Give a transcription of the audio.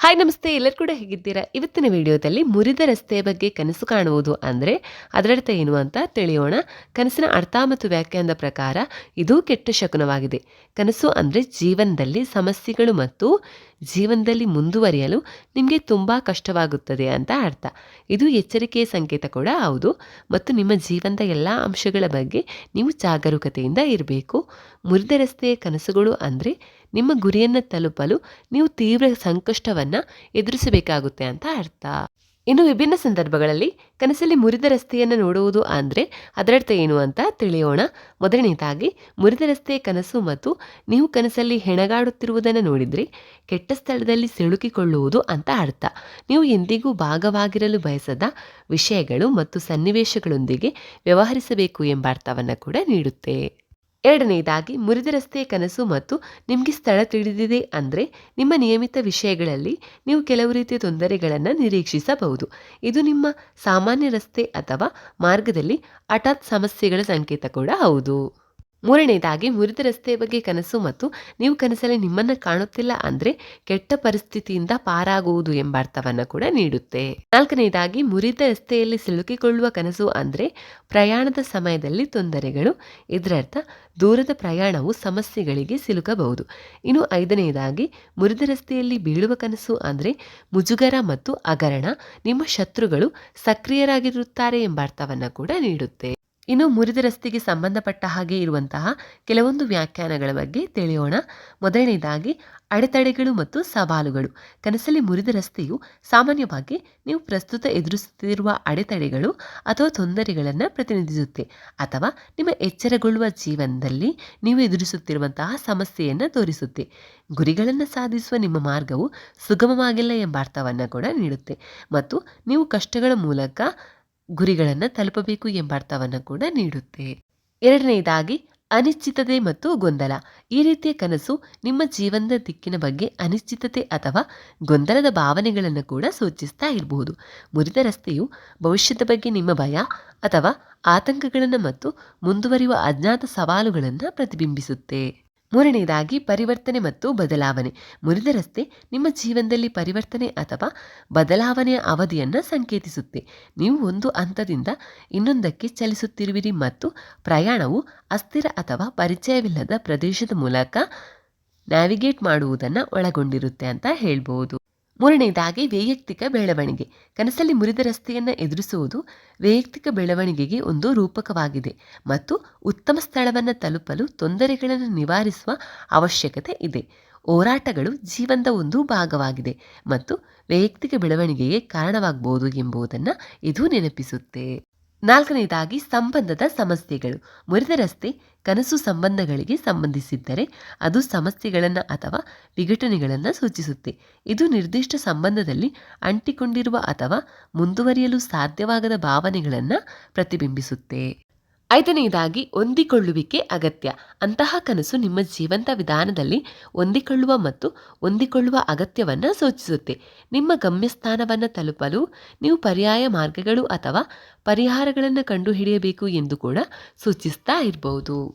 Hi ನಮಸ್ತೆ. ಎಲ್ಲರೂ ಕೂಡ ಹೇಗಿದ್ದೀರಾ? ಇವತ್ತಿನ ವಿಡಿಯೋದಲ್ಲಿ ಮುರಿದ ರಸ್ತೆಯ ಬಗ್ಗೆ ಕನಸು ಕಾಣುವುದು ಅಂದರೆ ಅದರರ್ಥ ಏನು ಅಂತ ತಿಳಿಯೋಣ. ಕನಸಿನ ಅರ್ಥ ಮತ್ತು ವ್ಯಾಖ್ಯಾನದ ಪ್ರಕಾರ ಇದು ಕೆಟ್ಟ ಶಕುನವಾಗಿದೆ. ಕನಸು ಅಂದರೆ ಜೀವನದಲ್ಲಿ ಸಮಸ್ಯೆಗಳು ಮತ್ತು ಜೀವನದಲ್ಲಿ ಮುಂದುವರಿಯಲು ನಿಮಗೆ ತುಂಬ ಕಷ್ಟವಾಗುತ್ತದೆ ಅಂತ ಅರ್ಥ. ಇದು ಎಚ್ಚರಿಕೆಯ ಸಂಕೇತ ಕೂಡ ಹೌದು. ಮತ್ತು ನಿಮ್ಮ ಜೀವನದ ಎಲ್ಲ ಅಂಶಗಳ ಬಗ್ಗೆ ನೀವು ಜಾಗರೂಕತೆಯಿಂದ ಇರಬೇಕು. ಮುರಿದ ರಸ್ತೆಯ ಕನಸುಗಳು ಅಂದರೆ ನಿಮ್ಮ ಗುರಿಯನ್ನು ತಲುಪಲು ನೀವು ತೀವ್ರ ಸಂಕಷ್ಟವನ್ನು ಎದುರಿಸಬೇಕಾಗುತ್ತೆ ಅಂತ ಅರ್ಥ. ಇನ್ನು ವಿಭಿನ್ನ ಸಂದರ್ಭಗಳಲ್ಲಿ ಕನಸಲ್ಲಿ ಮುರಿದ ರಸ್ತೆಯನ್ನು ನೋಡುವುದು ಅಂದರೆ ಅದರರ್ಥ ಏನು ಅಂತ ತಿಳಿಯೋಣ. ಮೊದಲನೇದಾಗಿ, ಮುರಿದ ರಸ್ತೆಯ ಕನಸು ಮತ್ತು ನೀವು ಕನಸಲ್ಲಿ ಹೆಣಗಾಡುತ್ತಿರುವುದನ್ನು ನೋಡಿದರೆ ಕೆಟ್ಟ ಸ್ಥಳದಲ್ಲಿ ಸಿಲುಕಿಕೊಳ್ಳುವುದು ಅಂತ ಅರ್ಥ. ನೀವು ಎಂದಿಗೂ ಭಾಗವಾಗಿರಲು ಬಯಸದ ವಿಷಯಗಳು ಮತ್ತು ಸನ್ನಿವೇಶಗಳೊಂದಿಗೆ ವ್ಯವಹರಿಸಬೇಕು ಎಂಬ ಅರ್ಥವನ್ನು ಕೂಡ ನೀಡುತ್ತೆ. ಎರಡನೆಯದಾಗಿ ಮುರಿದ ರಸ್ತೆಯ ಕನಸು ಮತ್ತು ನಿಮಗೆ ಸ್ಥಳ ತಿಳಿದಿದೆ ಅಂದರೆ ನಿಮ್ಮ ನಿಯಮಿತ ವಿಷಯಗಳಲ್ಲಿ ನೀವು ಕೆಲವು ರೀತಿಯ ತೊಂದರೆಗಳನ್ನು ನಿರೀಕ್ಷಿಸಬಹುದು. ಇದು ನಿಮ್ಮ ಸಾಮಾನ್ಯ ರಸ್ತೆ ಅಥವಾ ಮಾರ್ಗದಲ್ಲಿ ಹಠಾತ್ ಸಮಸ್ಯೆಗಳ ಸಂಕೇತ ಕೂಡ ಹೌದು. ಮೂರನೇದಾಗಿ, ಮುರಿದ ರಸ್ತೆಯ ಬಗ್ಗೆ ಕನಸು ಮತ್ತು ನೀವು ಕನಸಲ್ಲಿ ನಿಮ್ಮನ್ನ ಕಾಣುತ್ತಿಲ್ಲ ಅಂದ್ರೆ ಕೆಟ್ಟ ಪರಿಸ್ಥಿತಿಯಿಂದ ಪಾರಾಗುವುದು ಎಂಬ ಅರ್ಥವನ್ನ ಕೂಡ ನೀಡುತ್ತೆ. ನಾಲ್ಕನೇದಾಗಿ, ಮುರಿದ ರಸ್ತೆಯಲ್ಲಿ ಸಿಲುಕಿಕೊಳ್ಳುವ ಕನಸು ಅಂದ್ರೆ ಪ್ರಯಾಣದ ಸಮಯದಲ್ಲಿ ತೊಂದರೆಗಳು, ಇದರರ್ಥ ದೂರದ ಪ್ರಯಾಣವು ಸಮಸ್ಯೆಗಳಿಗೆ ಸಿಲುಕಬಹುದು. ಇನ್ನು ಐದನೆಯದಾಗಿ ಮುರಿದ ರಸ್ತೆಯಲ್ಲಿ ಬೀಳುವ ಕನಸು ಅಂದ್ರೆ ಮುಜುಗರ ಮತ್ತು ಅಗರಣ ನಿಮ್ಮ ಶತ್ರುಗಳು ಸಕ್ರಿಯರಾಗಿರುತ್ತಾರೆ ಎಂಬ ಅರ್ಥವನ್ನ ಕೂಡ ನೀಡುತ್ತೆ. ಇನ್ನು ಮುರಿದ ರಸ್ತೆಗೆ ಸಂಬಂಧಪಟ್ಟ ಹಾಗೆ ಇರುವಂತಹ ಕೆಲವೊಂದು ವ್ಯಾಖ್ಯಾನಗಳ ಬಗ್ಗೆ ತಿಳಿಯೋಣ. ಮೊದಲನೇದಾಗಿ, ಅಡೆತಡೆಗಳು ಮತ್ತು ಸವಾಲುಗಳು. ಕನಸಲ್ಲಿ ಮುರಿದ ರಸ್ತೆಯು ಸಾಮಾನ್ಯವಾಗಿ ನೀವು ಪ್ರಸ್ತುತ ಎದುರಿಸುತ್ತಿರುವ ಅಡೆತಡೆಗಳು ಅಥವಾ ತೊಂದರೆಗಳನ್ನು ಪ್ರತಿನಿಧಿಸುತ್ತೆ. ಅಥವಾ ನಿಮ್ಮ ಎಚ್ಚರಗೊಳ್ಳುವ ಜೀವನದಲ್ಲಿ ನೀವು ಎದುರಿಸುತ್ತಿರುವಂತಹ ಸಮಸ್ಯೆಯನ್ನು ತೋರಿಸುತ್ತೆ. ಗುರಿಗಳನ್ನು ಸಾಧಿಸುವ ನಿಮ್ಮ ಮಾರ್ಗವು ಸುಗಮವಾಗಿಲ್ಲ ಎಂಬ ಅರ್ಥವನ್ನು ಕೂಡ ನೀಡುತ್ತೆ. ಮತ್ತು ನೀವು ಕಷ್ಟಗಳ ಮೂಲಕ ಗುರಿಗಳನ್ನು ತಲುಪಬೇಕು ಎಂಬ ಅರ್ಥವನ್ನು ಕೂಡ ನೀಡುತ್ತೆ. ಎರಡನೆಯದಾಗಿ ಅನಿಶ್ಚಿತತೆ ಮತ್ತು ಗೊಂದಲ. ಈ ರೀತಿಯ ಕನಸು ನಿಮ್ಮ ಜೀವನದ ದಿಕ್ಕಿನ ಬಗ್ಗೆ ಅನಿಶ್ಚಿತತೆ ಅಥವಾ ಗೊಂದಲದ ಭಾವನೆಗಳನ್ನು ಕೂಡ ಸೂಚಿಸ್ತಾ ಇರಬಹುದು. ಮುರಿದ ರಸ್ತೆಯು ಭವಿಷ್ಯದ ಬಗ್ಗೆ ನಿಮ್ಮ ಭಯ ಅಥವಾ ಆತಂಕಗಳನ್ನು ಮತ್ತು ಮುಂದುವರಿಯುವ ಅಜ್ಞಾತ ಸವಾಲುಗಳನ್ನು ಪ್ರತಿಬಿಂಬಿಸುತ್ತೆ. ಮೂರನೆಯದಾಗಿ ಪರಿವರ್ತನೆ ಮತ್ತು ಬದಲಾವಣೆ. ಮುರಿದ ರಸ್ತೆ ನಿಮ್ಮ ಜೀವನದಲ್ಲಿ ಪರಿವರ್ತನೆ ಅಥವಾ ಬದಲಾವಣೆಯ ಅವಧಿಯನ್ನು ಸಂಕೇತಿಸುತ್ತೆ. ನೀವು ಒಂದು ಹಂತದಿಂದ ಇನ್ನೊಂದಕ್ಕೆ ಚಲಿಸುತ್ತಿರುವಿರಿ ಮತ್ತು ಪ್ರಯಾಣವು ಅಸ್ಥಿರ ಅಥವಾ ಪರಿಚಯವಿಲ್ಲದ ಪ್ರದೇಶದ ಮೂಲಕ ನ್ಯಾವಿಗೇಟ್ ಮಾಡುವುದನ್ನು ಒಳಗೊಂಡಿರುತ್ತೆ ಅಂತ ಹೇಳ್ಬೋದು. ಮೂರನೇದಾಗಿ ವೈಯಕ್ತಿಕ ಬೆಳವಣಿಗೆ. ಕನಸಲ್ಲಿ ಮುರಿದ ರಸ್ತೆಯನ್ನು ಎದುರಿಸುವುದು ವೈಯಕ್ತಿಕ ಬೆಳವಣಿಗೆಗೆ ಒಂದು ರೂಪಕವಾಗಿದೆ ಮತ್ತು ಉತ್ತಮ ಸ್ಥಳವನ್ನು ತಲುಪಲು ತೊಂದರೆಗಳನ್ನು ನಿವಾರಿಸುವ ಅವಶ್ಯಕತೆ ಇದೆ. ಹೋರಾಟಗಳು ಜೀವನದ ಒಂದು ಭಾಗವಾಗಿದೆ ಮತ್ತು ವೈಯಕ್ತಿಕ ಬೆಳವಣಿಗೆಗೆ ಕಾರಣವಾಗಬಹುದು ಎಂಬುದನ್ನು ಇದು ನೆನಪಿಸುತ್ತೆ. ನಾಲ್ಕನೇದಾಗಿ ಸಂಬಂಧದ ಸಮಸ್ಯೆಗಳು. ಮುರಿದ ರಸ್ತೆ ಕನಸು ಸಂಬಂಧಗಳಿಗೆ ಸಂಬಂಧಿಸಿದ್ದರೆ ಅದು ಸಮಸ್ಯೆಗಳನ್ನು ಅಥವಾ ವಿಘಟನೆಗಳನ್ನು ಸೂಚಿಸುತ್ತೆ. ಇದು ನಿರ್ದಿಷ್ಟ ಸಂಬಂಧದಲ್ಲಿ ಅಂಟಿಕೊಂಡಿರುವ ಅಥವಾ ಮುಂದುವರಿಯಲು ಸಾಧ್ಯವಾಗದ ಭಾವನೆಗಳನ್ನು ಪ್ರತಿಬಿಂಬಿಸುತ್ತೆ. ಐದನೆಯದಾಗಿ ಹೊಂದಿಕೊಳ್ಳುವಿಕೆ ಅಗತ್ಯ. ಅಂತಹ ಕನಸು ನಿಮ್ಮ ಜೀವಂತ ವಿಧಾನದಲ್ಲಿ ಹೊಂದಿಕೊಳ್ಳುವ ಮತ್ತು ಹೊಂದಿಕೊಳ್ಳುವ ಅಗತ್ಯವನ್ನು ಸೂಚಿಸುತ್ತೆ. ನಿಮ್ಮ ಗಮ್ಯಸ್ಥಾನವನ್ನು ತಲುಪಲು ನೀವು ಪರ್ಯಾಯ ಮಾರ್ಗಗಳು ಅಥವಾ ಪರಿಹಾರಗಳನ್ನು ಕಂಡುಹಿಡಿಯಬೇಕು ಎಂದು ಕೂಡ ಸೂಚಿಸ್ತಾ ಇರಬಹುದು